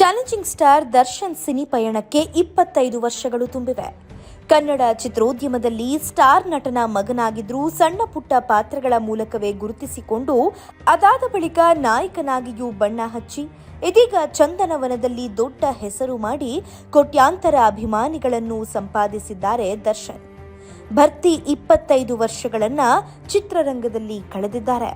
Challenging star Darshan cine ಪಯಣಕ್ಕೆ ಇಪ್ಪತ್ತೈದು ವರ್ಷಗಳು ತುಂಬಿವೆ. ಕನ್ನಡ ಚಿತ್ರೋದ್ಯಮದಲ್ಲಿ ಸ್ಟಾರ್ ನಟನ ಮಗನಾಗಿದ್ರೂ ಸಣ್ಣ ಪುಟ್ಟ ಪಾತ್ರಗಳ ಮೂಲಕವೇ ಗುರುತಿಸಿಕೊಂಡು ಅದಾದ ಬಳಿಕ ನಾಯಕನಾಗಿಯೂ ಬಣ್ಣ ಹಚ್ಚಿ, ಇದೀಗ ಚಂದನವನದಲ್ಲಿ ದೊಡ್ಡ ಹೆಸರು ಮಾಡಿ ಕೋಟ್ಯಾಂತರ ಅಭಿಮಾನಿಗಳನ್ನು ಸಂಪಾದಿಸಿದ್ದಾರೆ ದರ್ಶನ್. ಭರ್ತಿ ಇಪ್ಪತ್ತೈದು ವರ್ಷಗಳನ್ನ ಚಿತ್ರರಂಗದಲ್ಲಿ ಕಳೆದಿದ್ದಾರೆ.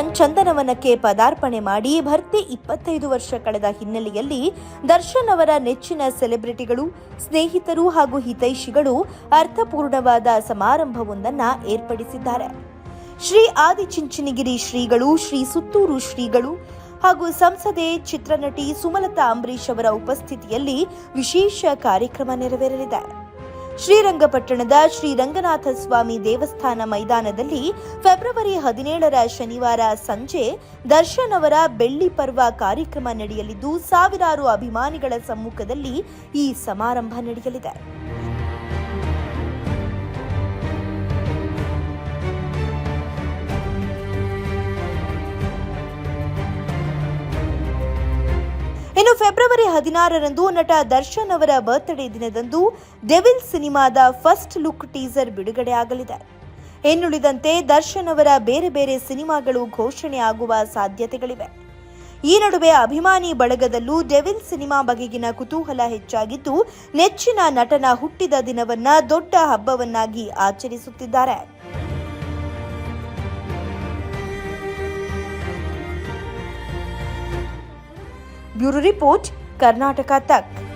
ದರ್ಶನ್ ಚಂದನವನಕ್ಕೆ ಪದಾರ್ಪಣೆ ಮಾಡಿ ಭರ್ತಿ ಇಪ್ಪತ್ತೈದು ವರ್ಷ ಕಳೆದ ಹಿನ್ನೆಲೆಯಲ್ಲಿ ದರ್ಶನ್ ಅವರ ನೆಚ್ಚಿನ ಸೆಲೆಬ್ರಿಟಿಗಳು, ಸ್ನೇಹಿತರು ಹಾಗೂ ಹಿತೈಷಿಗಳು ಅರ್ಥಪೂರ್ಣವಾದ ಸಮಾರಂಭವೊಂದನ್ನು ಏರ್ಪಡಿಸಿದ್ದಾರೆ. ಶ್ರೀ ಆದಿಚುಂಚನಗಿರಿ ಶ್ರೀಗಳು, ಶ್ರೀ ಸುತ್ತೂರು ಶ್ರೀಗಳು ಹಾಗೂ ಸಂಸದೆ, ಚಿತ್ರನಟಿ ಸುಮಲತಾ ಅಂಬರೀಶ್ ಅವರ ಉಪಸ್ಥಿತಿಯಲ್ಲಿ ವಿಶೇಷ ಕಾರ್ಯಕ್ರಮ ನೆರವೇರಲಿದೆ. ಶ್ರೀರಂಗಪಟ್ಟಣದ ಶ್ರೀರಂಗನಾಥ ಸ್ವಾಮಿ ದೇವಸ್ಥಾನ ಮೈದಾನದಲ್ಲಿ ಫೆಬ್ರವರಿ ಹದಿನೇಳರ ಶನಿವಾರ ಸಂಜೆ ದರ್ಶನ್ ಅವರ ಬೆಳ್ಳಿ ಪರ್ವ ಕಾರ್ಯಕ್ರಮ ನಡೆಯಲಿದ್ದು, ಸಾವಿರಾರು ಅಭಿಮಾನಿಗಳ ಸಮ್ಮುಖದಲ್ಲಿ ಈ ಸಮಾರಂಭ ನಡೆಯಲಿದೆ. ಇನ್ನು ಫೆಬ್ರವರಿ ಹದಿನಾರರಂದು ನಟ ದರ್ಶನ್ ಅವರ ಬರ್ತ್ಡೇ ದಿನದಂದು ಡೆವಿಲ್ ಸಿನಿಮಾದ ಫಸ್ಟ್ ಲುಕ್ ಟೀಸರ್ ಬಿಡುಗಡೆ ಆಗಲಿದೆ. ಇನ್ನುಳಿದಂತೆ ದರ್ಶನ್ ಅವರ ಬೇರೆ ಬೇರೆ ಸಿನಿಮಾಗಳು ಘೋಷಣೆ ಆಗುವ ಸಾಧ್ಯತೆಗಳಿವೆ. ಈ ನಡುವೆ ಅಭಿಮಾನಿ ಬಳಗದಲ್ಲೂ ಡೆವಿಲ್ ಸಿನಿಮಾ ಬಗೆಗಿನ ಕುತೂಹಲ ಹೆಚ್ಚಾಗಿದ್ದು ನೆಚ್ಚಿನ ನಟನ ಹುಟ್ಟಿದ ದಿನವನ್ನ ದೊಡ್ಡ ಹಬ್ಬವನ್ನಾಗಿ ಆಚರಿಸುತ್ತಿದ್ದಾರೆ. ब्यूरो रिपोर्ट कर्नाटका तक।